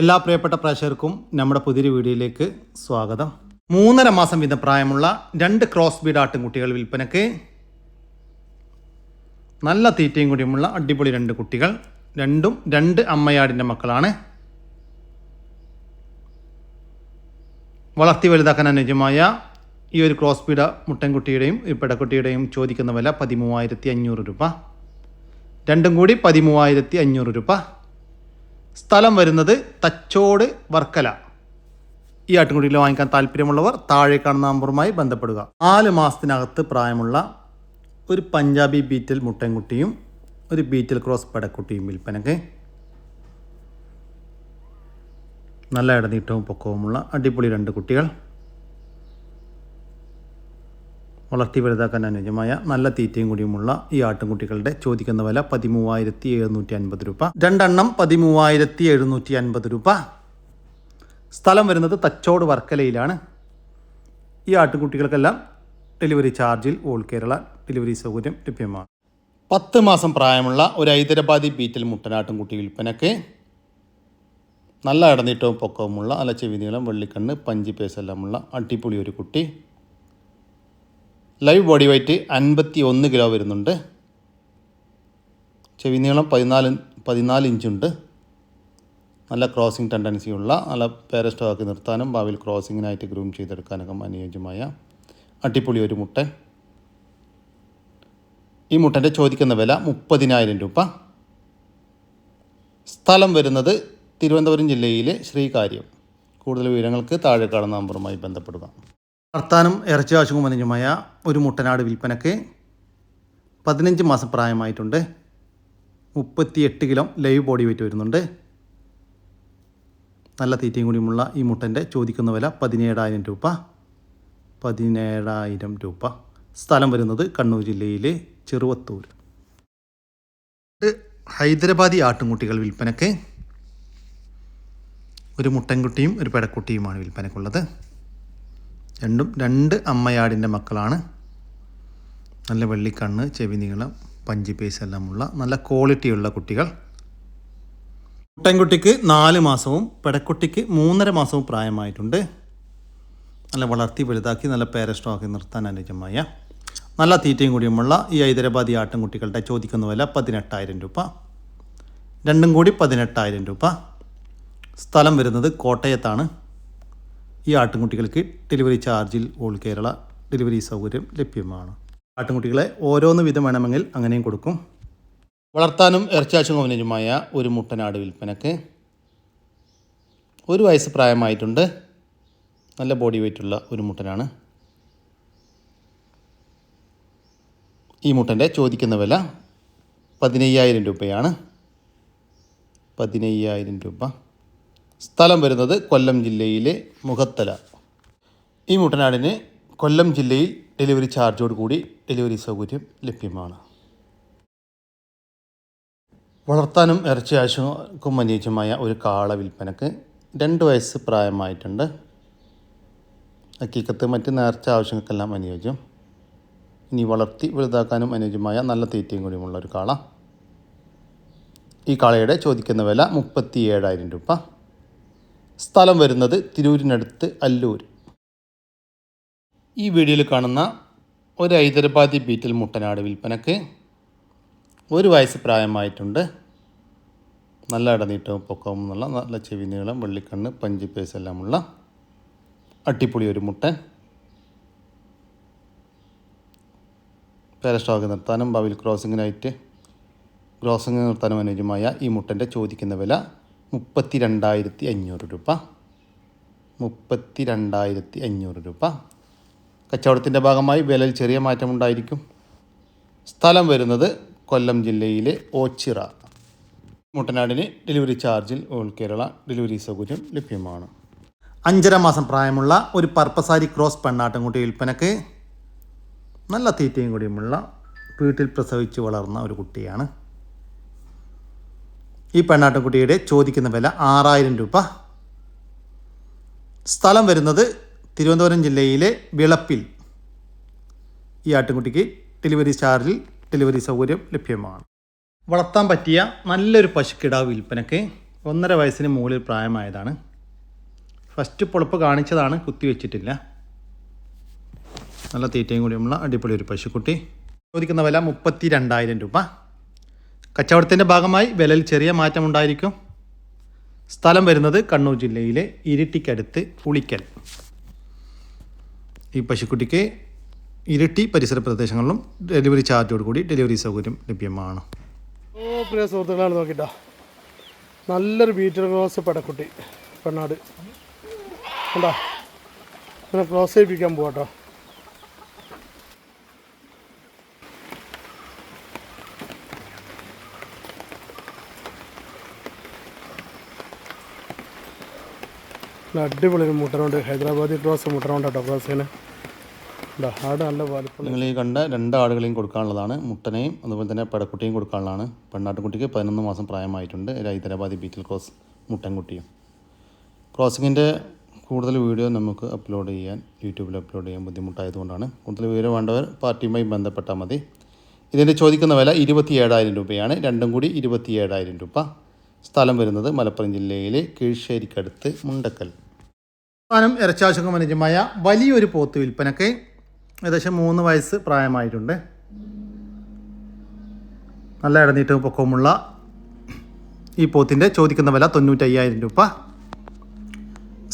എല്ലാ പ്രിയപ്പെട്ട പ്രേക്ഷകർക്കും നമ്മുടെ പുതിയൊരു വീഡിയോയിലേക്ക് സ്വാഗതം. മൂന്നര മാസം വീതം പ്രായമുള്ള രണ്ട് ക്രോസ് ബീഡ് ആട്ടിൻകുട്ടികൾ വിൽപ്പനയ്ക്ക് നല്ല തീറ്റയും കൂടിയുമുള്ള അടിപൊളി രണ്ട് കുട്ടികൾ. രണ്ടും രണ്ട് അമ്മയാടിന്റെ മക്കളാണ്. വളർത്തി വലുതാക്കാൻ അനുയോജ്യമായ ഈ ഒരു ക്രോസ് ബീഡ് മുട്ടൻകുട്ടിയുടെയും ഈ പെടക്കുട്ടിയുടെയും ചോദിക്കുന്ന വില പതിമൂവായിരത്തി അഞ്ഞൂറ് രൂപ. രണ്ടും കൂടി പതിമൂവായിരത്തി അഞ്ഞൂറ് രൂപ. സ്ഥലം വരുന്നത് തച്ചോട് വർക്കല. ഈ ആട്ടിൻകുട്ടിയിൽ വാങ്ങിക്കാൻ താല്പര്യമുള്ളവർ താഴെ കാണുന്ന നമ്പറുമായി ബന്ധപ്പെടുക. നാല് മാസത്തിനകത്ത് പ്രായമുള്ള ഒരു പഞ്ചാബി ബീറ്റൽ മുട്ടൻകുട്ടിയും ഒരു ബീറ്റൽ ക്രോസ് പടക്കുട്ടിയും വിൽപ്പനക്ക് നല്ല ഇടനീട്ടവും പൊക്കവുമുള്ള അടിപൊളി രണ്ട് കുട്ടികൾ. വളർത്തി വലുതാക്കാൻ അനുയോജ്യമായ നല്ല തീറ്റയും കൂടിയുമുള്ള ഈ ആട്ടിൻകുട്ടികളുടെ ചോദിക്കുന്ന വില പതിമൂവായിരത്തി എഴുന്നൂറ്റി അൻപത് രൂപ. രണ്ടെണ്ണം പതിമൂവായിരത്തി എഴുന്നൂറ്റി അൻപത് രൂപ. സ്ഥലം വരുന്നത് തച്ചോട് വർക്കലയിലാണ്. ഈ ആട്ടിൻകുട്ടികൾക്കെല്ലാം ഡെലിവറി ചാർജിൽ ഓൾ കേരള ഡെലിവറി സൗകര്യം ലഭ്യമാണ്. പത്ത് മാസം പ്രായമുള്ള ഒരു ഹൈദരാബാദി ബീറ്റൽ മുട്ടനാട്ടിൻകുട്ടി വിൽപ്പനക്ക് നല്ല ഇടനീട്ടവും പൊക്കവുമുള്ള അല്ല ചെവി നീളം വെള്ളിക്കണ്ണ് പഞ്ചി പേസെല്ലാമുള്ള അടിപൊളി ഒരു കുട്ടി. ലൈവ് ബോഡി വെയ്റ്റ് അൻപത്തി ഒന്ന് കിലോ വരുന്നുണ്ട്. ചെവി നീളം പതിനാല് പതിനാല് ഇഞ്ചുണ്ട്. നല്ല ക്രോസിംഗ് ടെൻഡൻസി ഉള്ള നല്ല പേരസ്റ്റോക്കി നിർത്താനും ഭാവിയിൽ ക്രോസിങ്ങിനായിട്ട് ഗ്രൂം ചെയ്തെടുക്കാനൊക്കെ അനുയോജ്യമായ അടിപൊളി ഒരു മുട്ട. ഈ മുട്ടന്റെ ചോദിക്കുന്ന വില മുപ്പതിനായിരം രൂപ. സ്ഥലം വരുന്നത് തിരുവനന്തപുരം ജില്ലയിലെ ശ്രീകാര്യം. കൂടുതൽ വിവരങ്ങൾക്ക് താഴെ കാണുന്ന നമ്പറുമായി ബന്ധപ്പെടുക. വർത്താനം ഇറച്ചി ആവശ്യവും അനുജമായ ഒരു മുട്ടനാട് വിൽപ്പനക്ക് പതിനഞ്ച് മാസം പ്രായമായിട്ടുണ്ട്. മുപ്പത്തിയെട്ട് കിലോ ലൈവ് ബോഡി വെയിറ്റ് വരുന്നുണ്ട്. നല്ല തീറ്റയും കൂടിയുമുള്ള ഈ മുട്ടന്റെ ചോദിക്കുന്ന വില പതിനേഴായിരം രൂപ. പതിനേഴായിരം രൂപ. സ്ഥലം വരുന്നത് കണ്ണൂർ ജില്ലയിലെ ചെറുവത്തൂർ ഹൈദരാബാദി ആട്ടുംകുട്ടികൾ വിൽപ്പനക്ക് ഒരു മുട്ടൻകുട്ടിയും ഒരു പെടക്കുട്ടിയുമാണ് വിൽപ്പനക്കുള്ളത്. രണ്ടും രണ്ട് അമ്മയാടിന്റെ മക്കളാണ്. നല്ല വെള്ളിക്കണ്ണ് ചെവി നീളം പഞ്ചി പേസ് എല്ലാമുള്ള നല്ല ക്വാളിറ്റിയുള്ള കുട്ടികൾ. കുട്ടൻകുട്ടിക്ക് നാല് മാസവും പെടക്കുട്ടിക്ക് മൂന്നര മാസവും പ്രായമായിട്ടുണ്ട്. നല്ല വളർത്തി വലുതാക്കി നല്ല പേരസ്റ്റോക്കി നിർത്താൻ അനുജമായ നല്ല തീറ്റയും കൂടിയുമുള്ള ഈ ഹൈദരാബാദി ആട്ടിൻകുട്ടികളുടെ ചോദിക്കുന്ന വില പതിനെട്ടായിരം രൂപ. രണ്ടും കൂടി പതിനെട്ടായിരം രൂപ. സ്ഥലം വരുന്നത് കോട്ടയത്താണ്. ഈ ആട്ടിൻകുട്ടികൾക്ക് ഡെലിവറി ചാർജിൽ ഓൾ കേരള ഡെലിവറി സൗകര്യം ലഭ്യമാണ്. ആട്ടിൻകുട്ടികളെ ഓരോന്ന് വിധം വേണമെങ്കിൽ അങ്ങനെയും കൊടുക്കും. വളർത്താനും ഇറച്ചാശുകോമനുമായ ഒരു മുട്ടനാട് വിൽപ്പനക്ക് ഒരു വയസ്സ് പ്രായമായിട്ടുണ്ട്. നല്ല ബോഡി വെയ്റ്റുള്ള ഒരു മുട്ടനാണ്. ഈ മുട്ടന്റെ ചോദിക്കുന്ന വില പതിനയ്യായിരം രൂപയാണ്. പതിനയ്യായിരം രൂപ. സ്ഥലം വരുന്നത് കൊല്ലം ജില്ലയിലെ മുഖത്തല. ഈ മുട്ടനാടിന് കൊല്ലം ജില്ലയിൽ ഡെലിവറി ചാർജോട് കൂടി ഡെലിവറി സൗകര്യം ലഭ്യമാണ്. വളർത്താനും ഇറച്ചി ആവശ്യക്കും അനുയോജ്യമായ ഒരു കാള വിൽപ്പനക്ക് രണ്ട് വയസ്സ് പ്രായമായിട്ടുണ്ട്. ഹക്കീക്കത്ത് മറ്റ് നേർച്ച ആവശ്യങ്ങൾക്കെല്ലാം അനുയോജ്യം. ഇനി വളർത്തി വലുതാക്കാനും അനുയോജ്യമായ നല്ല തീറ്റയും കൂടിയുമുള്ള ഒരു കാള. ഈ കാളയുടെ ചോദിക്കുന്ന വില മുപ്പത്തി ഏഴായിരം രൂപ. സ്ഥലം വരുന്നത് തിരൂരിനടുത്ത് അല്ലൂർ. ഈ വീഡിയോയിൽ കാണുന്ന ഒരു ഹൈദരാബാദി ബീറ്റൽ മുട്ടനാട് വിൽപ്പനക്ക് ഒരു വയസ്സ് പ്രായമായിട്ടുണ്ട്. നല്ല ഇടനീട്ടവും പൊക്കവും എന്നുള്ള നല്ല ചെവി നീളം വെള്ളിക്കണ്ണ് പഞ്ചി പേസെല്ലാമുള്ള അട്ടിപ്പൊളി ഒരു മുട്ട പേരസ്റ്റോക്ക് നിർത്താനും ഭാവിയിൽ ക്രോസിങ്ങിനായിട്ട് ക്രോസിങ് നിർത്താനും അനുയോജ്യമായ ഈ മുട്ടന്റെ ചോദിക്കുന്ന വില മുപ്പത്തി രണ്ടായിരത്തി അഞ്ഞൂറ് രൂപ. മുപ്പത്തി രണ്ടായിരത്തി അഞ്ഞൂറ് രൂപ. കച്ചവടത്തിന്റെ ഭാഗമായി വിലയിൽ ചെറിയ മാറ്റമുണ്ടായിരിക്കും സ്ഥലം വരുന്നത് കൊല്ലം ജില്ലയിലെ ഓച്ചിറ. മുട്ടനാടിന് ഡെലിവറി ചാർജിൽ ഓൾ കേരള ഡെലിവറി സൗകര്യം ലഭ്യമാണ്. അഞ്ചര മാസം പ്രായമുള്ള ഒരു പർപ്പസാരി ക്രോസ് പെണ്ണാട്ടൻകുട്ടി വിൽപ്പനക്ക് നല്ല തീറ്റയും കൂടിയുമുള്ള വീട്ടിൽ പ്രസവിച്ച് വളർന്ന ഒരു കുട്ടിയാണ്. ഈ പെണ്ണാട്ടൻകുട്ടിയുടെ ചോദിക്കുന്ന വില ആറായിരം രൂപ. സ്ഥലം വരുന്നത് തിരുവനന്തപുരം ജില്ലയിലെ വിളപ്പിൽ. ഈ ആട്ടിൻകുട്ടിക്ക് ഡെലിവറി ചാർജിൽ ഡെലിവറി സൗകര്യം ലഭ്യമാണ്. വളർത്താൻ പറ്റിയ നല്ലൊരു പശുക്കിടാവ് വിൽപ്പനയ്ക്ക് ഒന്നര വയസ്സിന് മുകളിൽ പ്രായമായതാണ്. ഫസ്റ്റ് പൊളപ്പ് കാണിച്ചതാണ് കുത്തിവെച്ചിട്ടില്ല നല്ല തീറ്റയും കൂടിയുമുള്ള അടിപൊളി ഒരു പശുക്കുട്ടി. ചോദിക്കുന്ന വില മുപ്പത്തി രണ്ടായിരം രൂപ. കച്ചവടത്തിന്റെ ഭാഗമായി വിലയിൽ ചെറിയ മാറ്റമുണ്ടായിരിക്കും. സ്ഥലം വരുന്നത് കണ്ണൂർ ജില്ലയിലെ ഇരിട്ടിക്കടുത്ത് പുളിക്കൽ. ഈ പശുക്കുട്ടിക്ക് ഇരിട്ടി പരിസര പ്രദേശങ്ങളിലും ഡെലിവറി ചാർജോട് കൂടി ഡെലിവറി സൗകര്യം ലഭ്യമാണ്. ഓ പ്രിയ സുഹൃത്തുക്കളാണ് നോക്കിട്ടോ. നല്ലൊരു ബീറ്റർ ക്രോസ് പടക്കുട്ടി പെണ്ണാട്. കണ്ടോ? ഇങ്ങനെ ക്രോസ് ചെയ്യിപ്പിക്കാൻ പോവാട്ടോ. നല്ല അടിപൊളി ഒരു മുട്ടനുണ്ട് ഹൈദരാബാദി ക്രോസ് മുട്ടനുണ്ട് കേട്ടോ ക്രോസിന് ആട് നല്ല വലിപ്പം നിങ്ങൾ ഈ കണ്ട രണ്ട് ആടുകളെയും കൊടുക്കാനുള്ളതാണ് മുട്ടനെയും അതുപോലെ തന്നെ പടക്കുട്ടിയും കൊടുക്കാനുള്ളതാണ്. പെണ്ണാട്ടുകുട്ടിക്ക് പതിനൊന്ന് മാസം പ്രായമായിട്ടുണ്ട് ഹൈദരാബാദി ബീറ്റിൽ ക്രോസ് മുട്ടൻകുട്ടിയും. ക്രോസിങ്ങിന്റെ കൂടുതൽ വീഡിയോ നമുക്ക് അപ്ലോഡ് ചെയ്യാൻ യൂട്യൂബിൽ അപ്ലോഡ് ചെയ്യാൻ ബുദ്ധിമുട്ടായതുകൊണ്ടാണ്. കൂടുതൽ വീഡിയോ വേണ്ടവർ പാർട്ടിയുമായി ബന്ധപ്പെട്ടാൽ മതി. ഇതിന്റെ ചോദിക്കുന്ന വില ഇരുപത്തി ഏഴായിരം രൂപയാണ് രണ്ടും കൂടി ഇരുപത്തി ഏഴായിരം രൂപ. സ്ഥലം വരുന്നത് മലപ്പുറം ജില്ലയിലെ കീഴ്ശ്ശേരിക്കടുത്ത് മുണ്ടക്കൽ. സ്ഥാനം ഇറച്ചാശുഖം അനുജമായ വലിയൊരു പോത്ത് വിൽപ്പനക്ക് ഏകദേശം മൂന്ന് വയസ്സ് പ്രായമായിട്ടുണ്ട്. നല്ല ഇടനീട്ടവും പൊക്കവുമുള്ള ഈ പോത്തിന്റെ ചോദിക്കുന്ന വില തൊണ്ണൂറ്റയ്യായിരം രൂപ.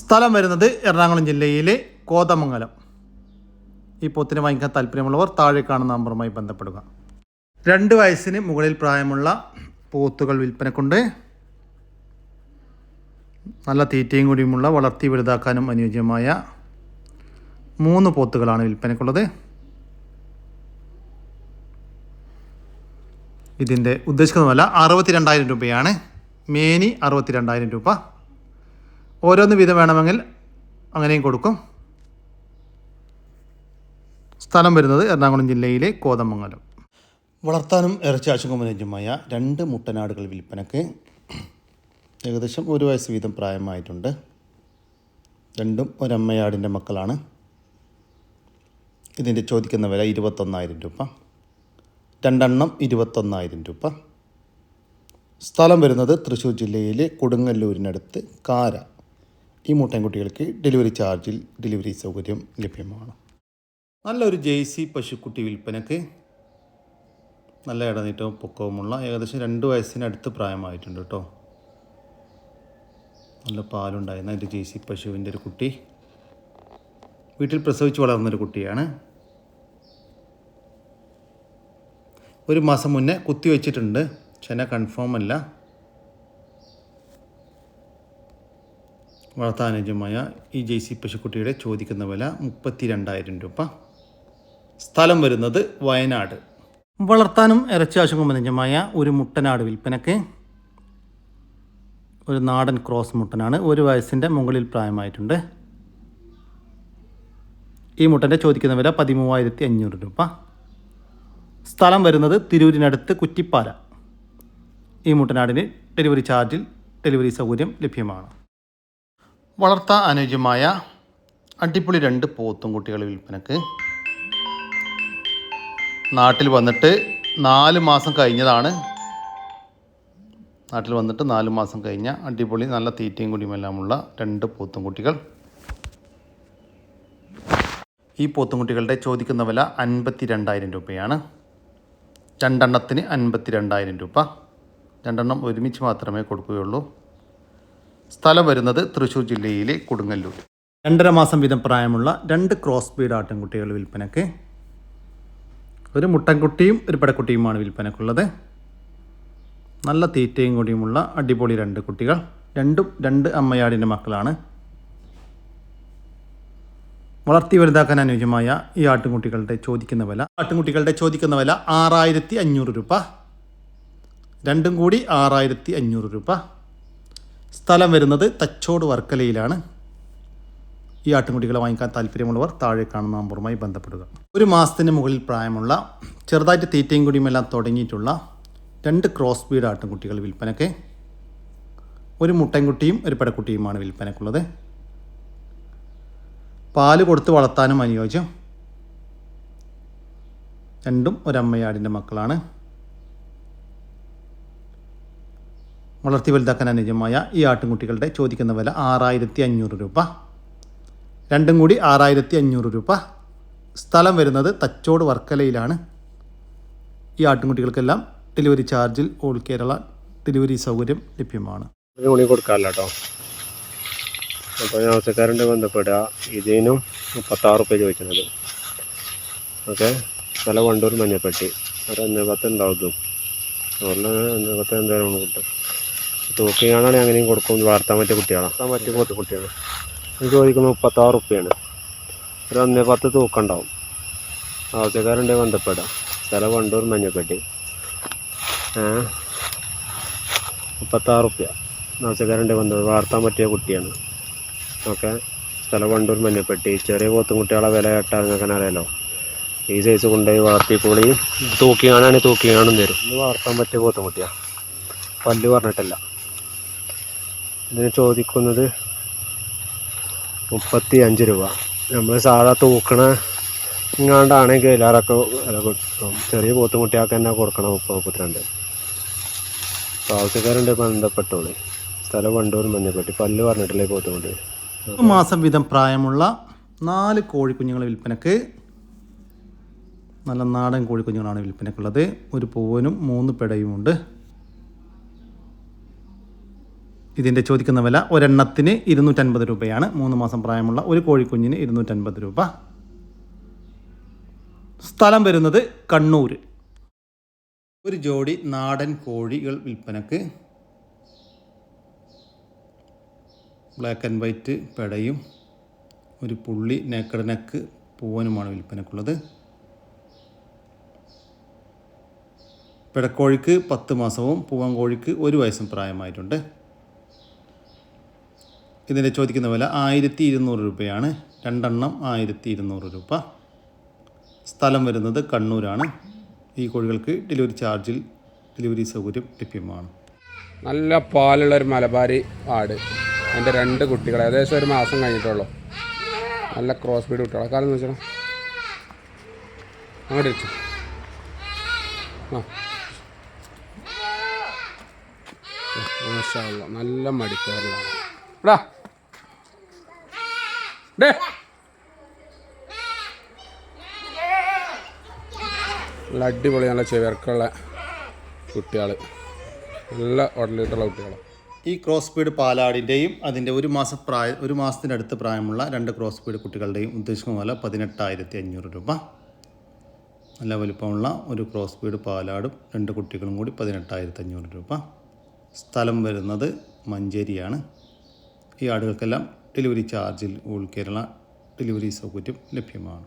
സ്ഥലം വരുന്നത് എറണാകുളം ജില്ലയിലെ കോതമംഗലം. ഈ പോത്തിനെ വാങ്ങിക്കാൻ താല്പര്യമുള്ളവർ താഴെ കാണുന്ന നമ്പറുമായി ബന്ധപ്പെടുക. രണ്ട് വയസ്സിന് മുകളിൽ പ്രായമുള്ള പോത്തുകൾ വിൽപ്പനക്കുണ്ട്. നല്ല തീറ്റയും കൂടിയുമുള്ള വളർത്തി വലുതാക്കാനും അനുയോജ്യമായ മൂന്ന് പോത്തുകളാണ് വിൽപ്പനയ്ക്കുള്ളത് ഇതിന്റെ ഉദ്ദേശിക്കുന്ന വില അറുപത്തി രണ്ടായിരം രൂപയാണ്. മേനി അറുപത്തി രണ്ടായിരം രൂപ. ഓരോന്ന് വീതം വേണമെങ്കിൽ അങ്ങനെയും കൊടുക്കും. സ്ഥലം വരുന്നത് എറണാകുളം ജില്ലയിലെ കോതമംഗലം. വളർത്താനും ഇറച്ചി ആശുഖമനുജമായ രണ്ട് മുട്ടനാടുകൾ വിൽപ്പനക്ക് ഏകദേശം ഒരു വയസ്സ് വീതം പ്രായമായിട്ടുണ്ട്. രണ്ടും ഒരമ്മയാടിന്റെ മക്കളാണ്. ഇതിന്റെ ചോദിക്കുന്ന വില ഇരുപത്തൊന്നായിരം രൂപ. രണ്ടെണ്ണം ഇരുപത്തൊന്നായിരം രൂപ. സ്ഥലം വരുന്നത് തൃശ്ശൂർ ജില്ലയിലെ കൊടുങ്ങല്ലൂരിനടുത്ത് കാര. ഈ മുട്ടൻകുട്ടികൾക്ക് ഡെലിവറി ചാർജിൽ ഡെലിവറി സൗകര്യം ലഭ്യമാണ്. നല്ലൊരു ജെയ്സി പശുക്കുട്ടി വിൽപ്പനക്ക് നല്ല ഇടനീട്ടവും പൊക്കവുമുള്ള ഏകദേശം രണ്ട് വയസ്സിനടുത്ത് പ്രായമായിട്ടുണ്ട് കേട്ടോ. നല്ല പാലുണ്ടായിരുന്ന. എന്റെ ജെയ്സി പശുവിന്റെ ഒരു കുട്ടി. വീട്ടിൽ പ്രസവിച്ച് വളർന്നൊരു കുട്ടിയാണ്. ഒരു മാസം മുന്നേ കുത്തി വെച്ചിട്ടുണ്ട്. ചെന കൺഫേം അല്ല. വളർത്താനുജമായ ഈ ജെ സി പശുക്കുട്ടിയുടെ ചോദിക്കുന്ന വില മുപ്പത്തി രണ്ടായിരം രൂപ. സ്ഥലം വരുന്നത് വയനാട്. വളർത്താനും ഇറച്ചി ആശുപത്രിജമായ ഒരു മുട്ടനാട് വിൽപ്പനക്ക് ഒരു നാടൻ ക്രോസ് മുട്ടനാണ്. ഒരു വയസ്സിന്റെ മുകളിൽ പ്രായമായിട്ടുണ്ട്. ഈ മുട്ടന്റെ ചോദിക്കുന്ന വില പതിമൂവായിരത്തി അഞ്ഞൂറ് രൂപ. സ്ഥലം വരുന്നത് തിരൂരിനടുത്ത് കുറ്റിപ്പാല. ഈ മുട്ടനാടിന് ഡെലിവറി ചാർജിൽ ഡെലിവറി സൗകര്യം ലഭ്യമാണ്. വളർത്താൻ അനുയോജ്യമായ അടിപൊളി രണ്ട് പോത്തും കുട്ടികൾ വിൽപ്പനക്ക്. നാട്ടിൽ വന്നിട്ട് നാല് മാസം കഴിഞ്ഞതാണ് നാട്ടിൽ വന്നിട്ട് നാല് മാസം കഴിഞ്ഞ അടിപൊളി നല്ല തീറ്റയും കുടിയുമെല്ലാമുള്ള രണ്ട് പോത്തും കുട്ടികൾ ഈ പോത്തും കുട്ടികളുടെ ചോദിക്കുന്ന വില അൻപത്തി രണ്ടായിരം രൂപയാണ്. രണ്ടെണ്ണത്തിന് അൻപത്തി രണ്ടായിരം രൂപ. രണ്ടെണ്ണം ഒരുമിച്ച് മാത്രമേ കൊടുക്കുകയുള്ളൂ. സ്ഥലം വരുന്നത് തൃശ്ശൂർ ജില്ലയിലെ കൊടുങ്ങല്ലൂർ. രണ്ടര മാസം വീതം പ്രായമുള്ള രണ്ട് ക്രോസ് ബീഡ് ആട്ടിൻകുട്ടികൾ വിൽപ്പനക്ക്. ഒരു മുട്ടൻകുട്ടിയും ഒരു പടക്കുട്ടിയുമാണ് വിൽപ്പനക്കുള്ളത്. നല്ല തീറ്റയും കൂടിയുമുള്ള അടിപൊളി രണ്ട് കുട്ടികൾ. രണ്ടും രണ്ട് അമ്മയാടിന്റെ മക്കളാണ്. വളർത്തി വലുതാക്കാൻ അനുയോജ്യമായ ഈ ആട്ടുംകുട്ടികളുടെ ചോദിക്കുന്ന വില. ആട്ടുംകുട്ടികളുടെ ചോദിക്കുന്ന വില ആറായിരത്തി അഞ്ഞൂറ് രൂപ. രണ്ടും കൂടി ആറായിരത്തി അഞ്ഞൂറ് രൂപ. സ്ഥലം വരുന്നത് തച്ചോട് വർക്കലയിലാണ്. ഈ ആട്ടുംകുട്ടികളെ വാങ്ങിക്കാൻ താല്പര്യമുള്ളവർ താഴെ കാണുന്ന നമ്പറുമായി ബന്ധപ്പെടുക. ഒരു മാസത്തിന് മുകളിൽ പ്രായമുള്ള ചെറുതായിട്ട് തീറ്റയും കുടിയുമെല്ലാം തുടങ്ങിയിട്ടുള്ള രണ്ട് ക്രോസ് ബീഡ് ആട്ടിൻകുട്ടികൾ വിൽപ്പനയ്ക്ക് ഒരു മുട്ടൻകുട്ടിയും ഒരു പെടക്കുട്ടിയുമാണ് വിൽപ്പനക്കുള്ളത്. പാൽ കൊടുത്ത് വളർത്താനും അനുയോജ്യം. രണ്ടും ഒരമ്മയാടിന്റെ മക്കളാണ്. വളർത്തി വലുതാക്കാൻ അനുയോജ്യമായ ഈ ആട്ടിൻകുട്ടികളുടെ ചോദിക്കുന്ന വില ആറായിരത്തി അഞ്ഞൂറ് രൂപ. രണ്ടും കൂടി ആറായിരത്തി അഞ്ഞൂറ് രൂപ. സ്ഥലം വരുന്നത് തച്ചോട് വർക്കലയിലാണ്. ഈ ആട്ടിൻകുട്ടികൾക്കെല്ലാം ഡെലിവറി ചാർജിൽ ഓൾ കേരള ഡെലിവറി സൗകര്യം ലഭ്യമാണ്. മണി കൊടുക്കാമല്ലോ അപ്പോൾ ആവശ്യക്കാരുണ്ട് ബന്ധപ്പെടുക. ഇതിനും മുപ്പത്താറ് റുപ്യ ചോദിക്കുന്നത്. ഓക്കെ? നല്ല വണ്ടൂർ മഞ്ഞപ്പെട്ടി. ഒരു ഒന്ന് പത്ത് ഉണ്ടാവും അതുകൊണ്ട് ഒന്ന് പത്ത് എന്തായാലും കിട്ടും. തൂക്കിയാണെങ്കിൽ അങ്ങനെയും കൊടുക്കും. വാർത്താൻ പറ്റിയ കുട്ടികളാണ്. വാർത്താൻ പറ്റിയ പോത്ത് കുട്ടിയാണ്. എനിക്ക് ചോദിക്കുന്നത് മുപ്പത്താറ് റുപ്യാണ്. ഒരു ഒന്ന് പത്ത് തൂക്കുണ്ടാവും ആവശ്യക്കാരുണ്ട് ബന്ധപ്പെടുക. സ്ഥലം വണ്ടൂർ മഞ്ഞപ്പെട്ടി. മുപ്പത്താറ് റുപ്യ. ആവശ്യക്കാരുണ്ട് വന്നത് വളർത്താൻ പറ്റിയ കുട്ടിയാണ്. ഓക്കെ. സ്ഥലം വണ്ടൂർ മഞ്ഞപ്പെട്ടി ചെറിയ പോത്തും കുട്ടികളെ വില കേട്ടാൽ നിങ്ങൾക്ക് അറിയാലോ. ഈ സൈസ് കൊണ്ടുപോയി വളർത്തിക്കൂടി തൂക്കി കാണാണെങ്കിൽ തൂക്കി കാണും തരും. ഇത് വളർത്താൻ പറ്റിയ പോത്തും കുട്ടിയാണ് പല്ല് പറഞ്ഞിട്ടല്ല. ഇതിന് ചോദിക്കുന്നത് മുപ്പത്തി അഞ്ച് രൂപ. നമ്മൾ സാധാ തൂക്കണ ഇങ്ങാണ്ടാണെങ്കിൽ എല്ലാവരൊക്കെ ചെറിയ പോത്തും കുട്ടികൾക്ക് തന്നെ കൊടുക്കണം മുപ്പത് മുപ്പത്തിരണ്ട്. അപ്പോൾ ആവശ്യക്കാരുണ്ട് ബന്ധപ്പെട്ടോളൂ സ്ഥലം വണ്ടൂർ മഞ്ഞപ്പെട്ടി. പല്ല് പറഞ്ഞിട്ടില്ലേ പോത്തുകൊണ്ട്. മാസം വീതം പ്രായമുള്ള നാല് കോഴിക്കുഞ്ഞുങ്ങൾ വിൽപ്പനക്ക്. നല്ല നാടൻ കോഴിക്കുഞ്ഞുങ്ങളാണ് വിൽപ്പനക്കുള്ളത്. ഒരു പൂവനും മൂന്ന് പെടയുമുണ്ട്. ഇതിന്റെ ചോദിക്കുന്ന വില ഒരെണ്ണത്തിന് ഇരുന്നൂറ്റൻപത് രൂപയാണ്. മൂന്ന് മാസം പ്രായമുള്ള ഒരു കോഴിക്കുഞ്ഞിന് ഇരുന്നൂറ്റൻപത് രൂപ. സ്ഥലം വരുന്നത് കണ്ണൂർ ഒരു ജോഡി നാടൻ കോഴികൾ വിൽപ്പനക്ക്. ബ്ലാക്ക് ആൻഡ് വൈറ്റ് പെടയും. ഒരു പുള്ളി നേക്കഡ് നെക്ക് പൂവനുമാണ് വിൽപ്പനക്കുള്ളത്. പിടക്കോഴിക്ക് പത്ത് മാസവും പൂവൻ കോഴിക്ക് ഒരു വയസ്സും പ്രായമായിട്ടുണ്ട്. ഇതിന്റെ ചോദിക്കുന്ന വില ആയിരത്തി ഇരുന്നൂറ് രൂപയാണ്. രണ്ടെണ്ണം ആയിരത്തി ഇരുന്നൂറ് രൂപ. സ്ഥലം വരുന്നത് കണ്ണൂരാണ്. ഈ കോഴികൾക്ക് ഡെലിവറി ചാർജിൽ ഡെലിവറി സൗകര്യം ലഭ്യമാണ്. നല്ല പാലുള്ള ഒരു മലബാരി ആട്. എന്റെ രണ്ട് കുട്ടികൾ ഏകദേശം ഒരു മാസം കഴിഞ്ഞിട്ടുള്ളൂ. നല്ല ക്രോസ് ബീഡ് കുട്ടികളെ. കാലം എന്ന് വെച്ചാൽ അങ്ങോട്ട് വെച്ചു ആ. നല്ല മടിക്കാറിലാണ് ഡേ നല്ല അടിപൊളി നല്ല ചെവർക്കുള്ള കുട്ടികൾ നല്ല ഉടലിട്ടുള്ള കുട്ടികളാണ് ഈ ക്രോസ് സ്പീഡ് പാലാടിന്റെയും അതിന്റെ ഒരു മാസ പ്രായ ഒരു മാസത്തിന്റെ അടുത്ത് പ്രായമുള്ള രണ്ട് ക്രോസ് സ്പീഡ് കുട്ടികളുടെയും ഉദ്ദേശിക്കുന്ന പോലെ പതിനെട്ടായിരത്തി അഞ്ഞൂറ് രൂപ. നല്ല വലുപ്പമുള്ള ഒരു ക്രോസ് സ്പീഡ് പാലാടും രണ്ട് കുട്ടികളും കൂടി പതിനെട്ടായിരത്തി അഞ്ഞൂറ് രൂപ. സ്ഥലം വരുന്നത് മഞ്ചേരിയാണ്. ഈ ആടുകൾക്കെല്ലാം ഡെലിവറി ചാർജിൽ ഓൾ കേരള ഡെലിവറി സൗകര്യം ലഭ്യമാണ്.